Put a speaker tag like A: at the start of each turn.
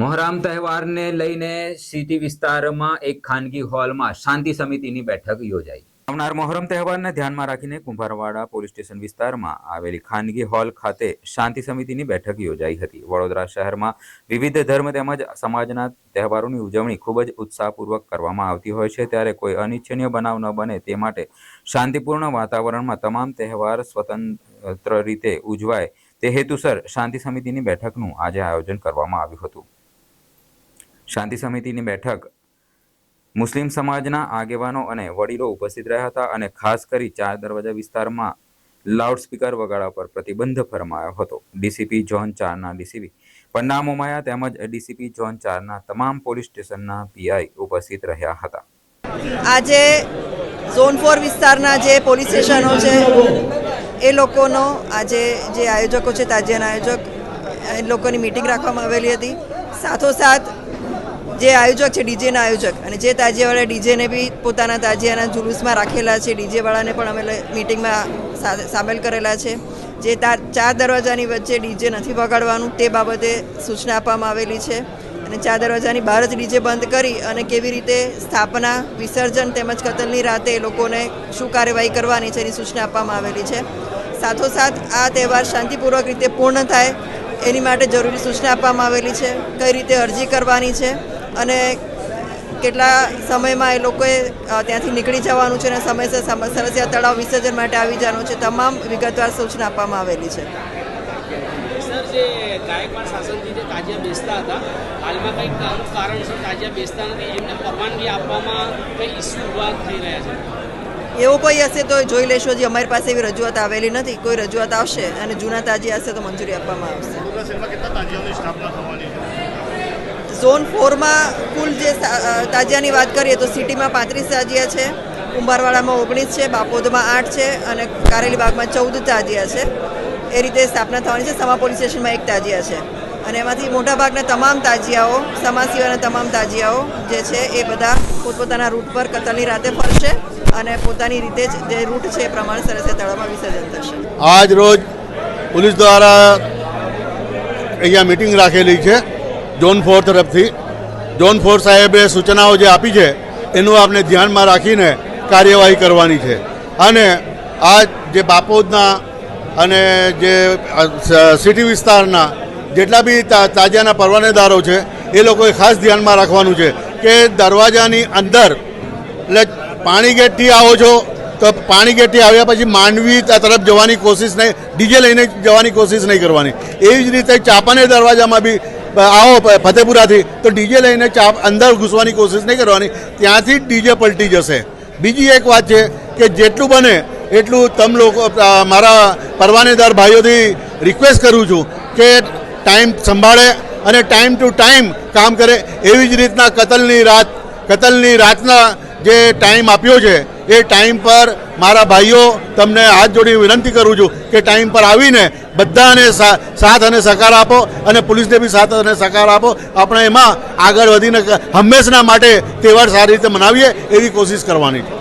A: મોહરામ તહેવારને લઈને સિટી વિસ્તારમાં એક ખાનગી હોલમાં શાંતિ સમિતિની બેઠક યોજાઈ. આવનાર મોહરમ તહેવારને ધ્યાનમાં રાખીને કુંભારવાડા પોલીસ સ્ટેશન વિસ્તારમાં આવેલી ખાનગી હોલ ખાતે શાંતિ સમિતિની બેઠક યોજાઈ હતી. વડોદરા શહેરમાં વિવિધ ધર્મ તેમજ સમાજના તહેવારોની ઉજવણી ખૂબ જ ઉત્સાહપૂર્વક કરવામાં આવતી હોય છે. ત્યારે કોઈ અનિચ્છનીય બનાવ ન બને તે માટે શાંતિપૂર્ણ વાતાવરણમાં તમામ તહેવાર સ્વતંત્ર રીતે ઉજવાય તે હેતુસર શાંતિ સમિતિની બેઠકનું આજે આયોજન કરવામાં આવ્યું હતું. શાંતિ સમિતિની બેઠક. મુસ્લિમ સમાજના આગેવાનો અને વડીલો ઉપસ્થિત રહ્યા હતા અને ખાસ કરી ચાર દરવાજા વિસ્તારમાં લાઉડસ્પીકર વગાડવા પર પ્રતિબંધ ફરમાયો હતો. ડીસીપી ઝોન ચારના ડીસીપી પન્ના મોમાયા તેમજ ડીસીપી ઝોન ચારના તમામ પોલીસ સ્ટેશનના પીઆઈ ઉપસ્થિત રહ્યા હતા.
B: આજે ઝોન ફોર વિસ્તારના જે પોલીસ સ્ટેશનો છે, એ લોકોનો આજે જે આયોજકો છે તાજિયાના આયોજક, એ લોકોની મિટિંગ રાખવામાં આવેલી હતી. સાથોસાથ જે આયોજક છે, ડીજેના આયોજક. અને જે તાજિયાવાળા ડીજેને બી પોતાના તાજિયાના જુલુસમાં રાખેલા છે, ડીજેવાળાને પણ અમે મિટિંગમાં સામેલ કરેલા છે. જે તા, ચાર દરવાજાની વચ્ચે ડીજે નથી વગાડવાનું, તે બાબતે સૂચના આપવામાં આવેલી છે. અને ચાર દરવાજાની બહાર જ ડીજે બંધ કરી અને કેવી રીતે સ્થાપના, વિસર્જન તેમજ કતલની રાતે એ લોકોને શું કાર્યવાહી કરવાની છે એની સૂચના આપવામાં આવેલી છે. સાથોસાથ આ તહેવાર શાંતિપૂર્વક રીતે પૂર્ણ થાય એની માટે જરૂરી સૂચના આપવામાં આવેલી છે. કઈ રીતે અરજી કરવાની છે અને કેટલા સમયમાં એ લોકોએ ત્યાંથી નીકળી જવાનું છે અને સમયસર સમ- સરસિયા તળાવ વિસર્જન માટે આવી જવાનું છે તમામ વિગતવાર સૂચના આપવામાં આવેલી છે.
C: સર જે ગાયકવાડ શાસનથી જે તાજિયા બેસતા હતા હાલમાં કંઈક અમુક કારણસર તાજિયા બેસતા નથી એમને પરવાનગી આપવામાં કંઈ ઇસ્યુ ઊભા થઈ રહ્યા છે?
B: એવું કોઈ હશે તો જોઈ લેશો જે અમારી પાસે એવી રજૂઆત આવેલી નથી કોઈ રજૂઆત આવશે અને જૂના તાજી હશે તો મંજૂરી આપવામાં આવશે. ઝોન ફોરમાં કુલ જે તાજિયાની વાત કરીએ તો સિટીમાં પાંત્રીસ તાજિયા છે કુંભારવાડામાં ઓગણીસ છે, બાપોદમાં આઠ છે અને કારેલીબાગમાં ચૌદ તાજિયા છે. એ રીતે સ્થાપના થવાની છે, સમા પોલીસ સ્ટેશનમાં એક તાજિયા છે. અને એમાંથી મોટાભાગના તમામ તાજિયાઓ સમા સિવાયના તમામ તાજિયાઓ જે છે એ બધા પોતપોતાના રૂટ પર કતલની રાતે ફરશે અને પોતાની રીતે જ જે રૂટ છે એ પ્રમાણે સરસ તળાવમાં વિસર્જન થશે.
D: આજ રોજ પોલીસ દ્વારા અહીંયા મિટિંગ રાખેલી છે. ઝોન ફોર તરફથી. ઝોન ફોર સાહેબે સૂચનાઓ જે આપી છે, એનું આપણે ધ્યાનમાં રાખીને કાર્યવાહી કરવાની છે. અને આ જે બાપોદના અને જે સિટી વિસ્તારના જેટલા બી તા- તાજિયાના પરવાનેદારો છે, એ લોકોએ ખાસ ધ્યાનમાં રાખવાનું છે કે દરવાજાની અંદર, એટલે પાણી ગેટથી આવો છો, તો પાણી ગેટથી આવ્યા પછી માંડવી તરફ જવાની કોશિશ નહીં, ડીજે લઈને જવાની કોશિશ નહીં કરવાની. એવી જ રીતે ચાપાને દરવાજામાં બ- આવો ફતેપુરાથી. તો ડીજે લઈને ચા અંદર ઘૂસવાની કોશિશ નહીં કરવાની. ત્યાંથી ડીજે પલટી જશે. બીજી એક વાત છે કે જેટલું બને એટલું તમ લોકો મારા પરવાનેદાર ભાઈઓથી રિક્વેસ્ટ કરું છું કે ટાઈમ સંભાળે અને ટાઈમ ટુ ટાઈમ કામ કરે. એવી જ રીતના કતલની રાત, કતલની રાતના જે ટાઈમ આપ્યો છે, એ ટાઈમ પર મારા ભાઈઓ તમને હાથ જોડી વિનંતી કરું છું કે ટાઈમ પર આવીને બધાને સાથ અને સહકાર આપો અને પોલીસને બી સાથ અને સહકાર આપો. આપણે એમાં આગળ વધીને હંમેશના માટે તહેવાર સારી રીતે મનાવીએ એવી કોશિશ કરવાની છે.